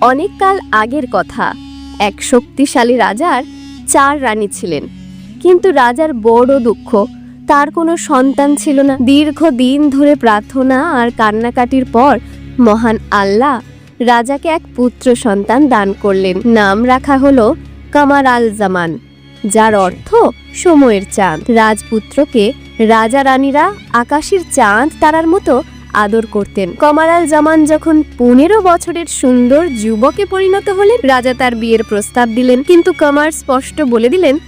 অনেককাল আগের কথা। এক শক্তিশালী রাজার চার রানী ছিলেন। কিন্তু রাজার বড় দুঃখ, তার কোনো সন্তান ছিল না। দীর্ঘ দিন ধরে প্রার্থনা আর কান্নাকাটির পর মহান আল্লাহ রাজাকে এক পুত্র সন্তান দান করলেন। নাম রাখা হলো কামার আল জামান যার অর্থ সময়ের চাঁদ। রাজপুত্রকে রাজা রানীরা আকাশের চাঁদ তারার মতো আদর করতেন। কমারাল জামান যখন পনেরো বছরের সুন্দর যুবকে পরিণত হলেন, রাজা তার বিয়ের প্রস্তাব দিলেন। কিন্তু কমার স্পষ্ট বলে দিলেন,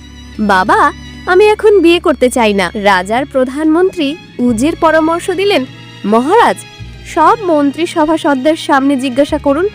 বাবা, আমি এখন বিয়ে করতে চাই না। রাজার প্রধানমন্ত্রী উজির পরামর্শ দিলেন, মহারাজ, সব মন্ত্রী সভাসদদের সামনে জিজ্ঞাসা করুন।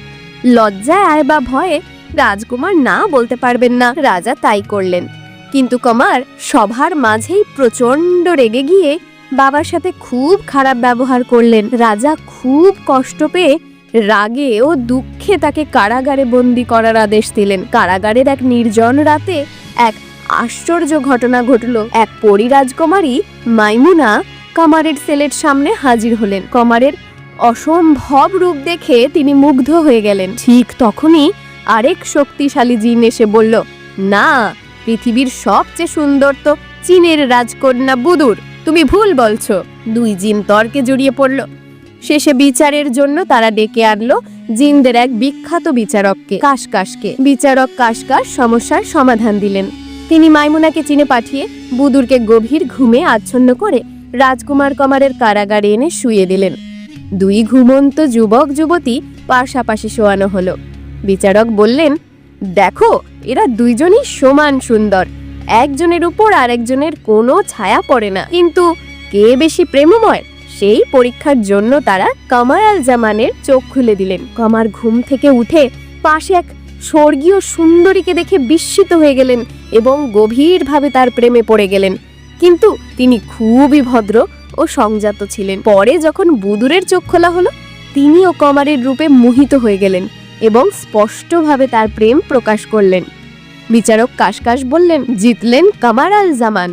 লজ্জায় আয় বা ভয়ে রাজকুমার না বলতে পারবেন না। রাজা তাই করলেন। কিন্তু কমার সভার মাঝেই প্রচণ্ড রেগে গিয়ে বাবার সাথে খুব খারাপ ব্যবহার করলেন। রাজা খুব কষ্ট পেয়ে রাগে ও দুঃখে তাকে কারাগারে বন্দি করার আদেশ দিলেন। কারাগারের এক নির্জন রাতে এক আশ্চর্য ঘটনা ঘটল। এক পরিরাজকুমারী মাইমুনা কমারের সেলের সামনে হাজির হলেন। কমারের অসম্ভব রূপ দেখে তিনি মুগ্ধ হয়ে গেলেন। ঠিক তখনই আরেক শক্তিশালী জিন এসে বলল, না, পৃথিবীর সবচেয়ে সুন্দর তো চীনের রাজকন্যা বুদুর। তুমি ভুল বলছো। দুই জিন তর্কে জড়িয়ে পড়ল। শেষে বিচারের জন্য তারা ডেকে আনলো জিনদের এক বিখ্যাত বিচারককে, কাশকাশকে। বিচারক কাশকাশ সমস্যার সমাধান দিলেন। তিনি মাইমুনাকে চিনে পাঠিয়ে বুদুরকে গভীর ঘুমে আচ্ছন্ন করে রাজকুমার কমারের কারাগারে এনে শুয়ে দিলেন। দুই ঘুমন্ত যুবক, যুবতী পাশাপাশি শোয়ানো হলো। বিচারক বললেন, দেখো, এরা দুইজনই সমান সুন্দর। একজনের উপর আরেকজনের কোনো ছায়া পড়ে না। কিন্তু কে বেশি প্রেমময়? সেই পরীক্ষার জন্য তারা কামার আল জামানের চোখ খুলে দিলেন। কমার ঘুম থেকে উঠে পাশে এক স্বর্গীয় সুন্দরীকে দেখে বিস্মিত হয়ে গেলেন এবং গভীরভাবে তার প্রেমে পড়ে গেলেন। কিন্তু তিনি খুবই ভদ্র ও সংযত ছিলেন। পরে যখন বুদুরের চোখ খোলা হলো, তিনিও কমারের রূপে মোহিত হয়ে গেলেন এবং স্পষ্টভাবে তার প্রেম প্রকাশ করলেন। বিচারক কাশকাশ বললেন, জিতলেন কামার আল জামান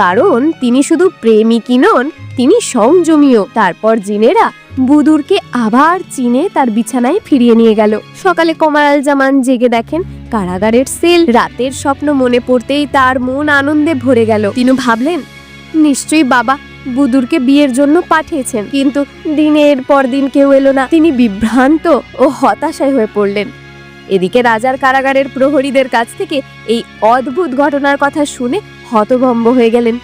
কারণ তিনি শুধু প্রেমিকই নন, তিনি সংযমীয় তারপর জিনেরা বুদুরকে আবার চিনে তার বিছানায় ফিরিয়ে নিয়ে গেল। সকালে কমার আল জামান জেগে দেখেন, কারাগারের সেল রাতের স্বপ্ন মনে পড়তেই তার মন আনন্দে ভরে গেল। তিনি ভাবলেন, নিশ্চয়ই বাবা বুদুরকে বিয়ের জন্য পাঠিয়েছেন, কিন্তু দিনের পর দিন কেউ এলো না। তিনি বিভ্রান্ত ও হতাশায় হয়ে পড়লেন। এদিকে রাজার কারাগারের প্রহরীদের কাছ থেকে এই অদ্ভুত ঘটনার কথা শুনে হতভম্ব হয়ে গেলেন।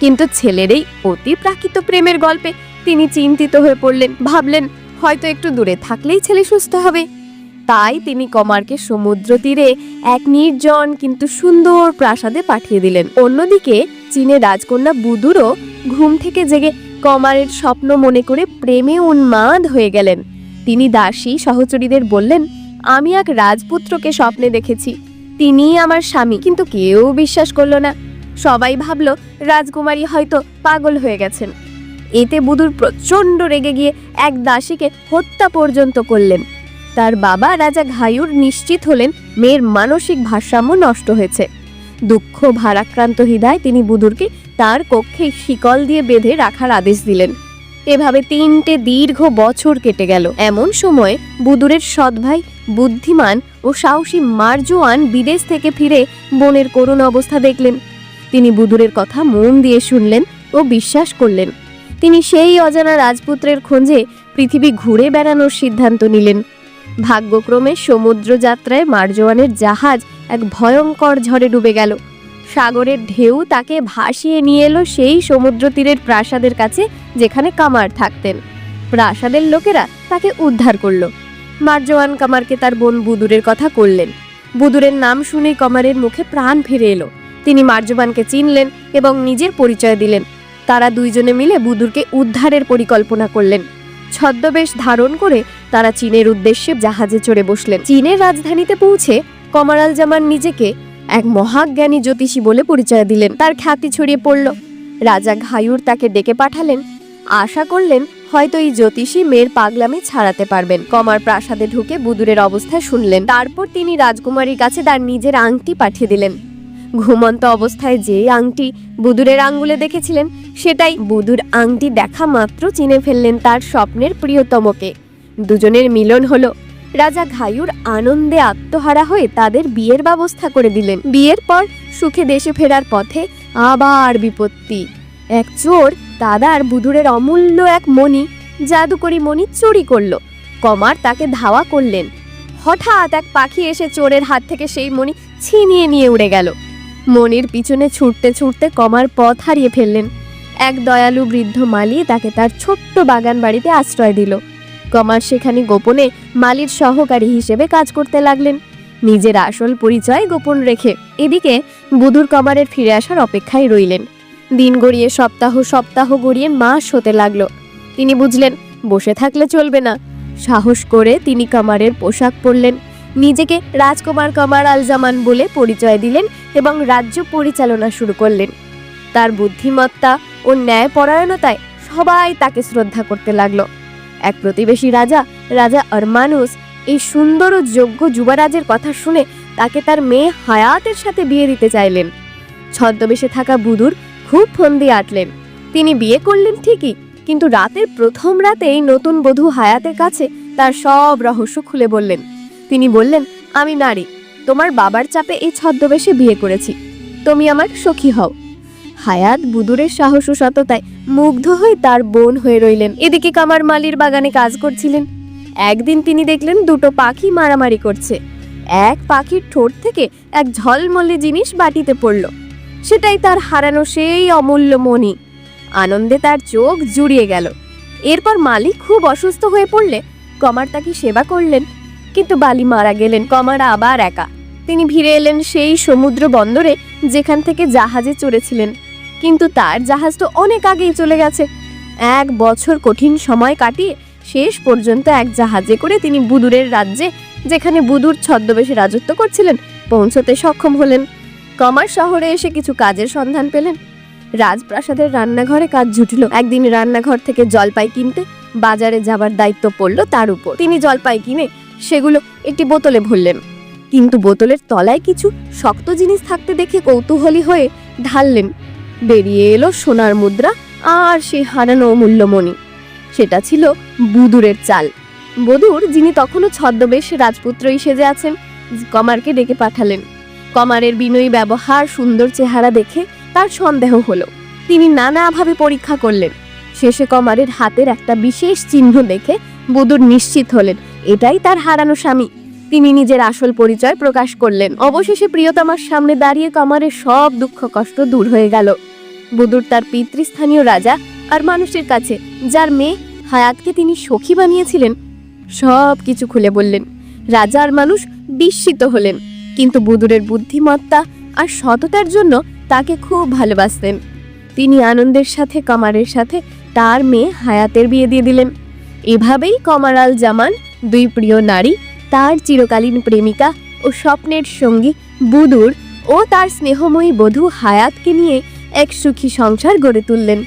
কিন্তু ছেলের এই অতি প্রাকৃত প্রেমের গল্পে তিনি চিন্তিত হয়ে পড়লেন। ভাবলেন, হয়তো একটু দূরে থাকলেই ছেলে সুস্থ হবে। তাই তিনি কমারকে সমুদ্র তীরে এক নির্জন কিন্তু সুন্দর প্রাসাদে পাঠিয়ে দিলেন। অন্যদিকে চীনে রাজকন্যা বুদুরও ঘুম থেকে জেগে কমারের স্বপ্ন মনে করে প্রেমে উন্মাদ হয়ে গেলেন। তিনি দাসী সহচরীদের বললেন আমি এক রাজপুত্রকে স্বপ্নে দেখেছি। তিনিই আমার স্বামী, কিন্তু কেউ বিশ্বাস করল না। সবাই ভাবল, রাজকুমারী হয়তো পাগল হয়ে গেছেন। এতে বুদুর প্রচণ্ড রেগে গিয়ে এক দাসীকে হত্যা পর্যন্ত করলেন। তার বাবা রাজা ঘায়ুর নিশ্চিত হলেন, মেয়ের মানসিক ভারসাম্য নষ্ট হয়েছে। দুঃখ, ভারাক্রান্ত হৃদয় তিনি বুদুরকে তার কক্ষে শিকল দিয়ে বেঁধে রাখার আদেশ দিলেন। এভাবে তিনটে দীর্ঘ বছর কেটে গেল। এমন সময় বুদুরের সৎ ভাই বুদ্ধিমান ও সাহসী মারজোয়ান বিদেশ থেকে ফিরে বোনের করুণ অবস্থা দেখলেন। তিনি বুদুরের কথা মন দিয়ে শুনলেন ও বিশ্বাস করলেন। তিনি সেই অজানা রাজপুত্রের খোঁজে পৃথিবী ঘুরে বেড়ানোর সিদ্ধান্ত নিলেন। ভাগ্যক্রমে সমুদ্র যাত্রায় মারজোয়ানের জাহাজ এক ভয়ঙ্কর ঝড়ে ডুবে গেল। সাগরের ঢেউ তাকে ভাসিয়ে নিয়ে এলো সেই সমুদ্র তীরের প্রাসাদের কাছে যেখানে কামার থাকতেন। প্রাসাদের লোকেরা তাকে উদ্ধার করল। মারজোয়ান কামারকে তার বোন বুদুরের কথা করলেন। বুদুরের নাম শুনেই কমারের মুখে প্রাণ ফিরে এলো। তিনি মার্জবানকে চিনলেন এবং নিজের পরিচয় দিলেন। তারা দুইজনে মিলে বুদুরকে উদ্ধারের পরিকল্পনা করলেন। ছদ্মবেশ ধারণ করে তারা চীনের উদ্দেশ্যে জাহাজে চড়ে বসলেন। চীনের রাজধানীতে পৌঁছে কমারাল জামান নিজেকে এক মহাজ্ঞানী জ্যোতিষী বলে পরিচয় দিলেন। তার খ্যাতি ছড়িয়ে পড়ল। রাজা ঘায়ুর তাকে ডেকে পাঠালেন। আশা করলেন হয়তো এই জ্যোতিষী মেয়ের পাগলামি ছাড়াতে পারবেন। কমার প্রাসাদে ঢুকে বুদুরের অবস্থা শুনলেন। তারপর তিনি রাজকুমারীর কাছে তার নিজের আংটি পাঠিয়ে দিলেন। ঘুমন্ত অবস্থায় যে আংটি বুদুরের আঙ্গুলে দেখেছিলেন, সেটাই বুদুর আংটি দেখা মাত্র চিনে ফেললেন তার স্বপ্নের প্রিয়তমকে। দুজনের মিলন হলো। রাজা ঘায়ুর আনন্দে আত্মহারা হয়ে তাদের বিয়ের ব্যবস্থা করে দিলেন। বিয়ের পর সুখে দেশে ফেরার পথে আবার বিপত্তি। এক চোর দাদার বুধুরের অমূল্য এক মণি জাদুকরি মণি চুরি করল। কমার তাকে ধাওয়া করলেন। হঠাৎ এক পাখি এসে চোরের হাত থেকে সেই মণি ছিনিয়ে নিয়ে উড়ে গেল। মণির পিছনে ছুটতে ছুটতে কমার পথ হারিয়ে ফেললেন। এক দয়ালু বৃদ্ধ মালি তাকে তার ছোট্ট বাগান বাড়িতে আশ্রয় দিল। কমার সেখানে গোপনে মালির সহকারী হিসেবে কাজ করতে লাগলেন। নিজের আসল পরিচয় গোপন রেখে এদিকে বুধুর কমারের ফিরে আসার অপেক্ষায় রইলেন। দিন গড়িয়ে সপ্তাহ সপ্তাহ গড়িয়ে মাস হতে লাগল। তিনি বুঝলেন, বসে থাকলে চলবে না। সাহস করে তিনি কামারের পোশাক পরলেন। নিজেকে রাজকুমার কামার আলজামান বলে পরিচয় দিলেন এবং রাজ্য পরিচালনা শুরু করলেন। তার বুদ্ধিমত্তা ও ন্যায়পরায়ণতায় সবাই তাকে শ্রদ্ধা করতে লাগল। এক প্রতিবেশী রাজা রাজা আরমানুস, এই সুন্দর ও যোগ্য যুবরাজের কথা শুনে তাকে তার মেয়ে হায়াতের সাথে বিয়ে দিতে চাইলেন। ছদ্মবেশে থাকা বুদুর খুব ফন্দি আটলেন। তিনি বিয়ে করলেন ঠিকই, কিন্তু রাতের প্রথম রাতেই নতুন বধূ হায়াতের কাছে তার সব রহস্য খুলে বললেন। তিনি বললেন, আমি নারী, তোমার বাবার চাপে এই ছদ্মবেশে বিয়ে করেছি, তুমি আমার সখী হও। হায়াত বুদুরের সাহস ও সততায় মুগ্ধ হয়ে তার বোন হয়ে রইলেন। এদিকে কামার মালির বাগানে কাজ করছিলেন। একদিন তিনি দেখলেন দুটো পাখি মারামারি করছে। এক পাখির ঠোঁট থেকে এক ঝলমলে জিনিস বাটিতে পড়ল। সেটাই তার হারানো সেই অমূল্য মণি। আনন্দে তার চোখ জুড়িয়ে গেল। এরপর মালিক খুব অসুস্থ হয়ে পড়লে কমার তাকে সেবা করলেন। কিন্তু বালি মারা গেলেন, কমার আবার একা। তিনি ফিরে এলেন সেই সমুদ্র বন্দরে যেখান থেকে জাহাজে চড়েছিলেন। কিন্তু তার জাহাজ তো অনেক আগেই চলে গেছে। এক বছর কঠিন সময় কাটিয়ে শেষ পর্যন্ত এক জাহাজে করে তিনি বুদুরের রাজ্যে, যেখানে বুদুর ছদ্মবেশে রাজত্ব করছিলেন, পৌঁছতে সক্ষম হলেন। কমার শহরে এসে কিছু কাজের সন্ধান পেলেন। রাজপ্রাসাদের রান্নাঘরে কাজ জুটল। একদিন রান্নাঘর থেকে জলপাই কিনতে বাজারে যাবার দায়িত্ব পড়ল তার উপর। তিনি জলপাই কিনে সেগুলো একটি বোতলে ভরলেন। কিন্তু বোতলের তলায় কিছু শক্ত জিনিস থাকতে দেখে কৌতূহলী হয়ে ঢাললেন। বেরিয়ে এলো সোনার মুদ্রা আর সে হারানো মূল্যমণি সেটা ছিল বুদুরের চাল। বধুর যিনি তখনও ছদ্মবেশ রাজপুত্রই সেজে আছেন, কমারকে ডেকে পাঠালেন। কমারের বিনয়ী ব্যবহার, সুন্দর চেহারা দেখে তার সন্দেহ হলো। তিনি নানাভাবে পরীক্ষা করলেন। শেষে কমারের হাতের একটা বিশেষ চিহ্ন দেখে বধুর নিশ্চিত হলেন, এটাই তার হারানো স্বামী। তিনি নিজের আসল পরিচয় প্রকাশ করলেন। অবশেষে প্রিয়তমার সামনে দাঁড়িয়ে কমারের সব দুঃখ কষ্ট দূর হয়ে গেল। বুদুর তার পিতৃস্থানীয় রাজা আর মানুষের কাছে, যার মেয়ে হায়াতকে তিনি সখী বানিয়েছিলেন সব কিছু খুলে বললেন। রাজা আর মানুষ বিস্মিত হলেন। কিন্তু বুদুরের বুদ্ধিমত্তা আর সততার জন্য তাকে খুব ভালোবাসতেন। তিনি আনন্দের সাথে, কমারের সাথে তার মেয়ে হায়াতের বিয়ে দিয়ে দিলেন। এভাবেই কমার আল জামান, দুই প্রিয় নারী, তার চিরকালীন প্রেমিকা ও স্বপ্নের সঙ্গী বুদুর ও তার স্নেহময়ী বধূ হায়াতকে নিয়ে এক সুখী সংসার গড়ে তুললেন।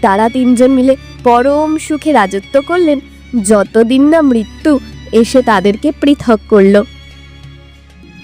তারা তিনজন মিলে পরম সুখে রাজত্ব করলেন। যতদিন না মৃত্যু এসে তাদেরকে পৃথক করল।